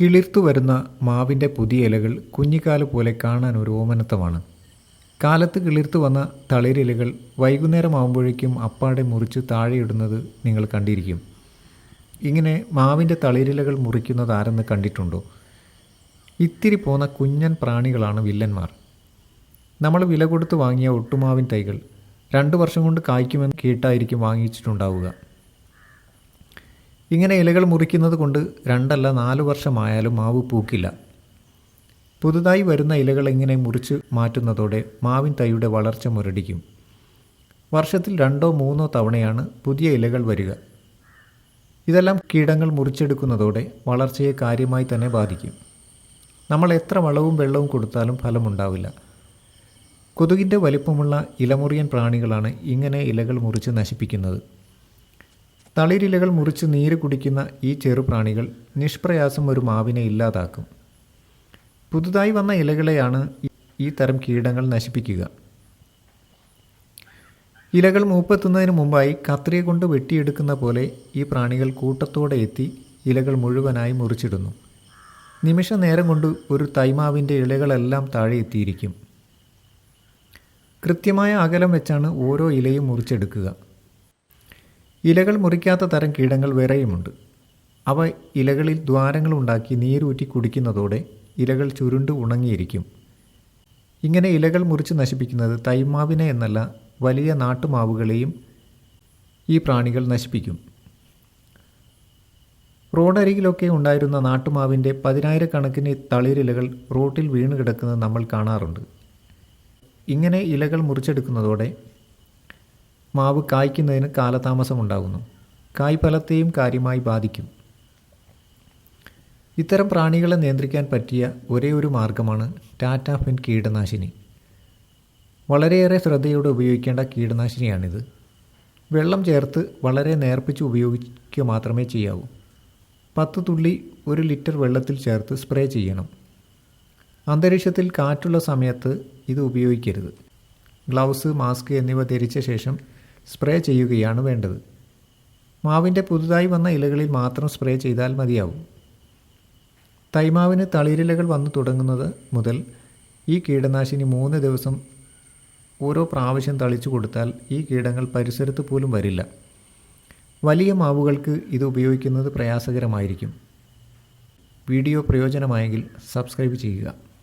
കിളിർത്തു വരുന്ന മാവിന്റെ പുതിയ ഇലകൾ കുഞ്ഞിക്കാൽ പോലെ കാണാൻ ഒരു ഓമനത്തമാണ് കാലത്ത് കിളിർത്തു വന്ന തളിരിലകൾ വൈകുന്നേരമാകുമ്പോഴേക്കും അപ്പാടെ മുറിച്ച് താഴെയിടുന്നത് നിങ്ങൾ കണ്ടിരിക്കും. ഇങ്ങനെ മാവിന്റെ തളിരിലകൾ മുറിക്കുന്നത് ആരെന്ന് കണ്ടിട്ടുണ്ടോ? ഇത്തിരി പോന്ന കുഞ്ഞൻ പ്രാണികളാണ് വില്ലന്മാർ. നമ്മൾ വില കൊടുത്ത് വാങ്ങിയ ഒട്ടുമാവിൻ തൈകൾ രണ്ട് വർഷം കൊണ്ട് കായ്ക്കുമെന്ന് കേട്ടായിരിക്കും വാങ്ങിച്ചിട്ടുണ്ടാവുക. ഇങ്ങനെ ഇലകൾ മുറിക്കുന്നത് കൊണ്ട് രണ്ടല്ല നാല് വർഷമായാലും മാവ് പൂക്കില്ല. പുതുതായി വരുന്ന ഇലകൾ ഇങ്ങനെ മുറിച്ച് മാറ്റുന്നതോടെ മാവിൻ തൈയുടെ വളർച്ച മുരടിക്കും. വർഷത്തിൽ രണ്ടോ മൂന്നോ തവണയാണ് പുതിയ ഇലകൾ വരിക. ഇതെല്ലാം കീടങ്ങൾ മുറിച്ചെടുക്കുന്നതോടെ വളർച്ചയെ കാര്യമായി തന്നെ ബാധിക്കും. നമ്മൾ എത്ര വളവും വെള്ളവും കൊടുത്താലും ഫലമുണ്ടാവില്ല. കൊതുകിന്റെ വലിപ്പമുള്ള ഇലമുറിയൻ പ്രാണികളാണ് ഇങ്ങനെ ഇലകൾ മുറിച്ച് നശിപ്പിക്കുന്നത്. തളിരിലകൾ മുറിച്ച് നീര് കുടിക്കുന്ന ഈ ചെറുപ്രാണികൾ നിഷ്പ്രയാസം ഒരു മാവിനെ ഇല്ലാതാക്കും. പുതുതായി വന്ന ഇലകളെയാണ് ഈ- തരം കീടങ്ങൾ നശിപ്പിക്കുക. ഇലകൾ മൂപ്പെത്തുന്നതിന് മുമ്പായി കത്രിക കൊണ്ട് വെട്ടിയെടുക്കുന്ന പോലെ ഈ പ്രാണികൾ കൂട്ടത്തോടെ എത്തി ഇലകൾ മുഴുവനായി മുറിച്ചിടുന്നു. നിമിഷ നേരം കൊണ്ട് ഒരു തൈമാവിന്റെ ഇലകളെല്ലാം താഴെ എത്തിയിരിക്കും. കൃത്യമായ അകലം വെച്ചാണ് ഓരോ ഇലയും മുറിച്ചെടുക്കുക. ഇലകൾ മുറിക്കാത്ത തരം കീടങ്ങൾ വേറെയുമുണ്ട്. അവ ഇലകളിൽ ദ്വാരങ്ങളുണ്ടാക്കി നീരൂറ്റി കുടിക്കുന്നതോടെ ഇലകൾ ചുരുണ്ട് ഉണങ്ങിയിരിക്കും. ഇങ്ങനെ ഇലകൾ മുറിച്ച് നശിപ്പിക്കുന്നത് തൈമാവിനെ എന്നല്ല വലിയ നാട്ടുമാവുകളെയും ഈ പ്രാണികൾ നശിപ്പിക്കും. റോഡരികിലൊക്കെ ഉണ്ടായിരുന്ന നാട്ടുമാവിന്റെ പതിനായിരക്കണക്കിന് തളിരിലകൾ റോട്ടിൽ വീണ് കിടക്കുന്നത് നമ്മൾ കാണാറുണ്ട്. ഇങ്ങനെ ഇലകൾ മുറിച്ചെടുക്കുന്നതോടെ മാവ് കായ്ക്കുന്നതിന് കാലതാമസം ഉണ്ടാകുന്നു കായ്ഫലത്തെയും കാര്യമായി ബാധിക്കും. ഇത്തരം പ്രാണികളെ നിയന്ത്രിക്കാൻ പറ്റിയ ഒരേ ഒരു മാർഗമാണ് ടാറ്റ ഫിൻ കീടനാശിനി. വളരെയേറെ ശ്രദ്ധയോടെ ഉപയോഗിക്കേണ്ട കീടനാശിനിയാണിത്. വെള്ളം ചേർത്ത് വളരെ നേർപ്പിച്ച് ഉപയോഗിക്കുക മാത്രമേ ചെയ്യാവൂ. പത്ത് തുള്ളി ഒരു ലിറ്റർ വെള്ളത്തിൽ ചേർത്ത് സ്പ്രേ ചെയ്യണം. അന്തരീക്ഷത്തിൽ കാറ്റുള്ള സമയത്ത് ഇത് ഉപയോഗിക്കരുത്. ഗ്ലൗസ് മാസ്ക് എന്നിവ ധരിച്ച ശേഷം സ്പ്രേ ചെയ്യുകയാണ് വേണ്ടത്. മാവിന്റെ പുതുതായി വന്ന ഇലകളിൽ മാത്രം സ്പ്രേ ചെയ്താൽ മതിയാവും. തൈമാവിന് തളിരിലകൾ വന്നു തുടങ്ങുന്നത് മുതൽ ഈ കീടനാശിനി മൂന്ന് ദിവസം ഓരോ പ്രാവശ്യം തളിച്ചു കൊടുത്താൽ ഈ കീടങ്ങൾ പരിസരത്ത് പോലും വരില്ല. വലിയ മാവുകൾക്ക് ഇത് ഉപയോഗിക്കുന്നത് പ്രയാസകരമായിരിക്കും. വീഡിയോ പ്രയോജനമായെങ്കിൽ സബ്സ്ക്രൈബ് ചെയ്യുക.